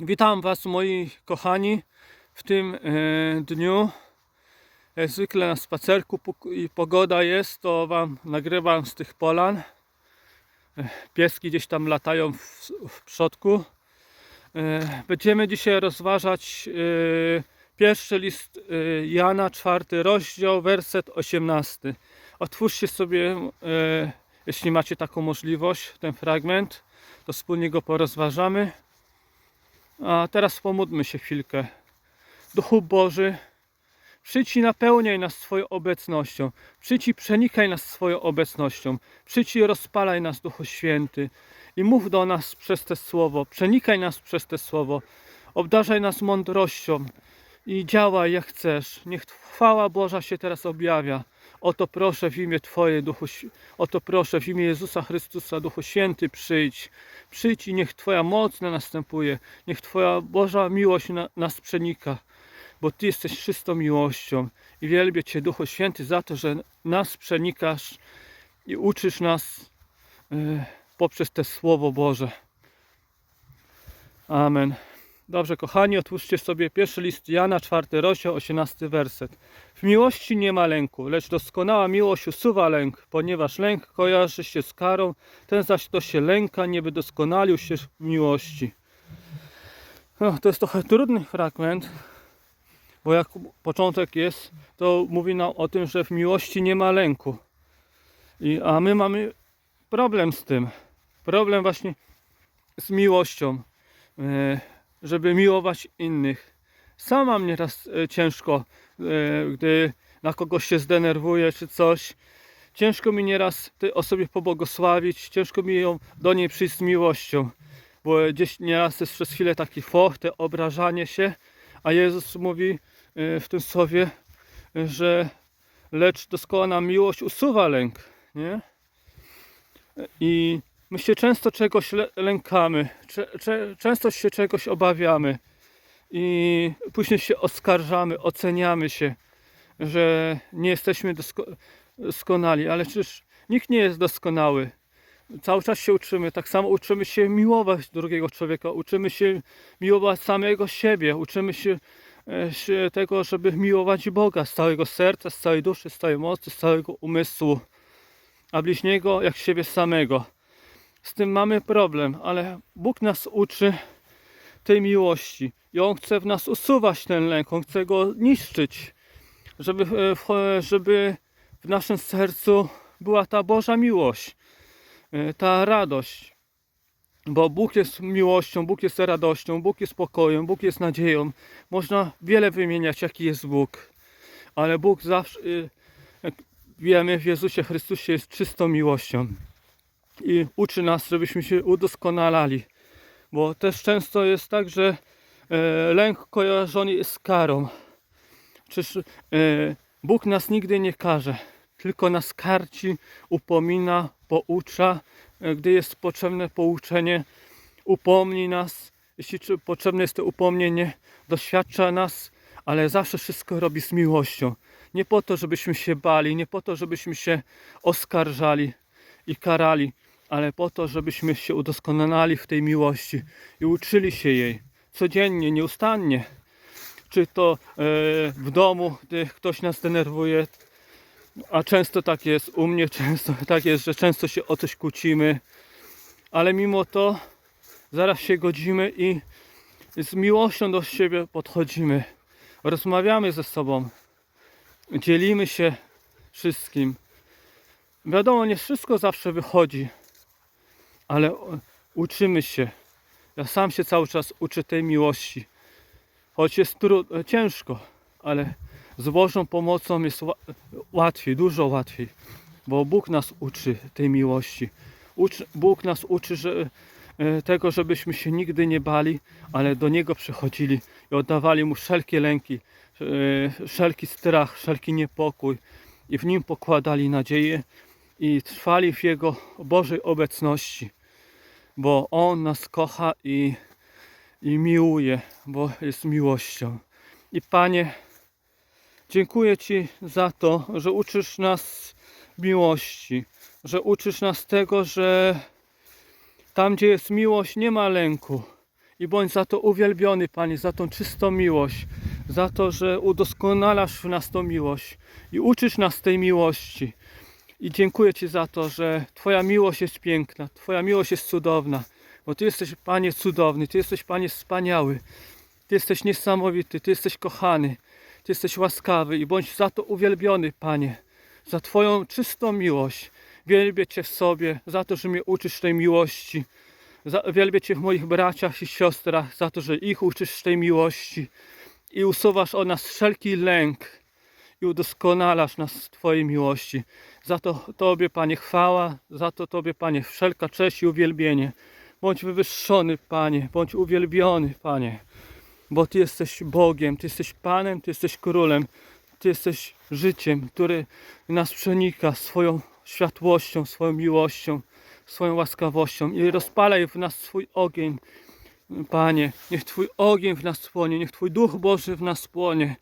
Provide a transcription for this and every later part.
Witam Was, moi kochani, w tym e, dniu. Zwykle na spacerku i pogoda jest, to Wam nagrywam z tych polan. E, Pieski gdzieś tam latają w, w przodku. E, będziemy dzisiaj rozważać pierwszy list Jana, czwarty rozdział, werset 18. Otwórzcie sobie, jeśli macie taką możliwość, ten fragment, to wspólnie go porozważamy. A teraz pomódlmy się chwilkę. Duchu Boży, przyjdź i napełniaj nas swoją obecnością. Przyjdź i przenikaj nas swoją obecnością. Przyjdź i rozpalaj nas, Duchu Święty. I mów do nas przez te słowo. Przenikaj nas przez te słowo. Obdarzaj nas mądrością i działaj jak chcesz. Niech chwała Boża się teraz objawia. Oto proszę w imię Twoje, Duchu, Św- oto proszę w imię Jezusa Chrystusa, Duchu Święty, przyjdź. Przyjdź i niech Twoja moc na następuje. Niech Twoja Boża miłość na, nas przenika, bo Ty jesteś czystą miłością. I wielbię Cię, Duchu Święty, za to, że nas przenikasz i uczysz nas e, poprzez te Słowo Boże. Amen. Dobrze, kochani, otwórzcie sobie pierwszy list Jana, czwarty rozdział, 18 werset. W miłości nie ma lęku, lecz doskonała miłość usuwa lęk, ponieważ lęk kojarzy się z karą, ten zaś kto się lęka, nie by doskonalił się w miłości. No, to jest trochę trudny fragment, bo jak początek jest, to mówi nam o tym, że w miłości nie ma lęku. I, a my mamy problem z tym. Problem właśnie z miłością, e, żeby miłować innych. Sam mam nieraz e, ciężko, e, gdy na kogoś się zdenerwuję czy coś. Ciężko mi nieraz tej osobie pobłogosławić, ciężko mi ją do niej przyjść z miłością, bo gdzieś nieraz jest przez chwilę taki foch, te obrażanie się, a Jezus mówi e, w tym słowie, że lecz doskonała miłość usuwa lęk, nie? I my się często czegoś lękamy, często się czegoś obawiamy i później się oskarżamy, oceniamy się, że nie jesteśmy dosko- doskonali, ale przecież nikt nie jest doskonały. Cały czas się uczymy, tak samo uczymy się miłować drugiego człowieka, uczymy się miłować samego siebie, uczymy się, e, się tego, żeby miłować Boga z całego serca, z całej duszy, z całej mocy, z całego umysłu, a bliźniego jak siebie samego. Z tym mamy problem, ale Bóg nas uczy tej miłości i On chce w nas usuwać ten lęk, On chce go niszczyć, żeby, e, w- żeby w naszym sercu była ta Boża miłość, e, ta radość. Bo Bóg jest miłością, Bóg jest radością, Bóg jest pokojem, Bóg jest nadzieją. Można wiele wymieniać, jaki jest Bóg, ale Bóg zawsze, e, jak wiemy, w Jezusie Chrystusie jest czystą miłością i uczy nas, żebyśmy się udoskonalali. Bo też często jest tak, że e, lęk kojarzony jest z karą. Czyż e, Bóg nas nigdy nie karze, tylko nas karci, upomina, poucza, e, gdy jest potrzebne pouczenie, upomni nas, jeśli potrzebne jest to upomnienie, doświadcza nas, ale zawsze wszystko robi z miłością. Nie po to, żebyśmy się bali, nie po to, żebyśmy się oskarżali i karali, ale po to, żebyśmy się udoskonalali w tej miłości i uczyli się jej codziennie, nieustannie. Czy to e, w domu, gdy ktoś nas denerwuje, a często tak jest, u mnie często tak jest, że często się o coś kłócimy, ale mimo to zaraz się godzimy i z miłością do siebie podchodzimy. Rozmawiamy ze sobą, dzielimy się wszystkim. Wiadomo, nie wszystko zawsze wychodzi, ale o- uczymy się. Ja sam się cały czas uczę tej miłości. Choć jest tru- ciężko, ale z Bożą pomocą jest ła- łatwiej, dużo łatwiej, bo Bóg nas uczy tej miłości. Uczy, Bóg nas uczy że, e, tego, żebyśmy się nigdy nie bali, ale do Niego przychodzili i oddawali Mu wszelkie lęki, e, wszelki strach, wszelki niepokój i w Nim pokładali nadzieję i trwali w Jego Bożej obecności, bo On nas kocha i, i miłuje, bo jest miłością. I Panie, dziękuję Ci za to, że uczysz nas miłości, że uczysz nas tego, że tam, gdzie jest miłość, nie ma lęku. I bądź za to uwielbiony, Panie, za tą czystą miłość, za to, że udoskonalasz w nas tą miłość i uczysz nas tej miłości. I dziękuję Ci za to, że Twoja miłość jest piękna, Twoja miłość jest cudowna, bo Ty jesteś, Panie, cudowny, Ty jesteś, Panie, wspaniały, Ty jesteś niesamowity, Ty jesteś kochany, Ty jesteś łaskawy i bądź za to uwielbiony, Panie, za Twoją czystą miłość. Wielbię Cię w sobie, za to, że mnie uczysz tej miłości. Za, wielbię Cię w moich braciach i siostrach, za to, że ich uczysz tej miłości i usuwasz od nas wszelki lęk udoskonalasz nas w Twojej miłości. Za to Tobie, Panie, chwała, za to Tobie, Panie, wszelka cześć i uwielbienie. Bądź wywyższony, Panie, bądź uwielbiony, Panie, bo Ty jesteś Bogiem, Ty jesteś Panem, Ty jesteś Królem, Ty jesteś życiem, który nas przenika swoją światłością, swoją miłością, swoją łaskawością i rozpalaj w nas swój ogień, Panie, niech Twój ogień w nas płonie, niech Twój Duch Boży w nas płonie.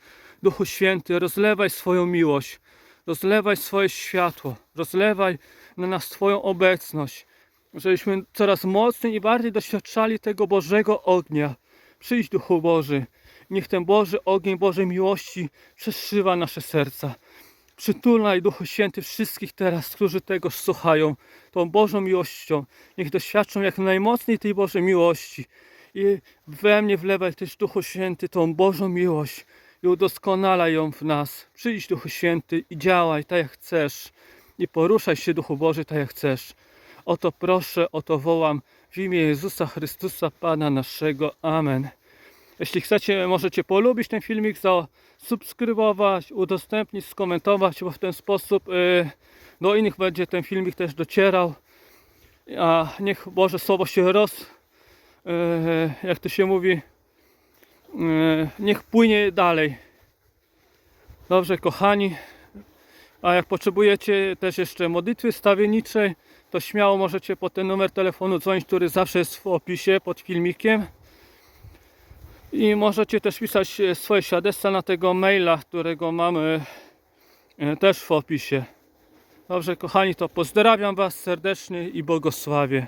Duchu Święty, rozlewaj swoją miłość, rozlewaj swoje światło, rozlewaj na nas Twoją obecność, żebyśmy coraz mocniej i bardziej doświadczali tego Bożego ognia. Przyjdź Duchu Boży, niech ten Boży ogień Bożej miłości przeszywa nasze serca. Przytulaj Duchu Święty wszystkich teraz, którzy tego słuchają, tą Bożą miłością. Niech doświadczą jak najmocniej tej Bożej miłości. I we mnie wlewaj też Duchu Święty tą Bożą miłość i udoskonalaj ją w nas. Przyjdź Duchu Święty i działaj tak jak chcesz. I poruszaj się Duchu Boży tak jak chcesz. O to proszę, o to wołam w imię Jezusa Chrystusa Pana naszego. Amen. Jeśli chcecie, możecie polubić ten filmik, zasubskrybować, udostępnić, skomentować, bo w ten sposób y, do innych będzie ten filmik też docierał. A niech Boże Słowo się roz... y, jak to się mówi, niech płynie dalej. Dobrze, kochani. A jak potrzebujecie też jeszcze modlitwy stawienniczej, to śmiało możecie po ten numer telefonu dzwonić, który zawsze jest w opisie pod filmikiem. I możecie też pisać e, swoje świadectwa na tego maila, którego mamy e, też w opisie. Dobrze, kochani, to pozdrawiam Was serdecznie i błogosławię.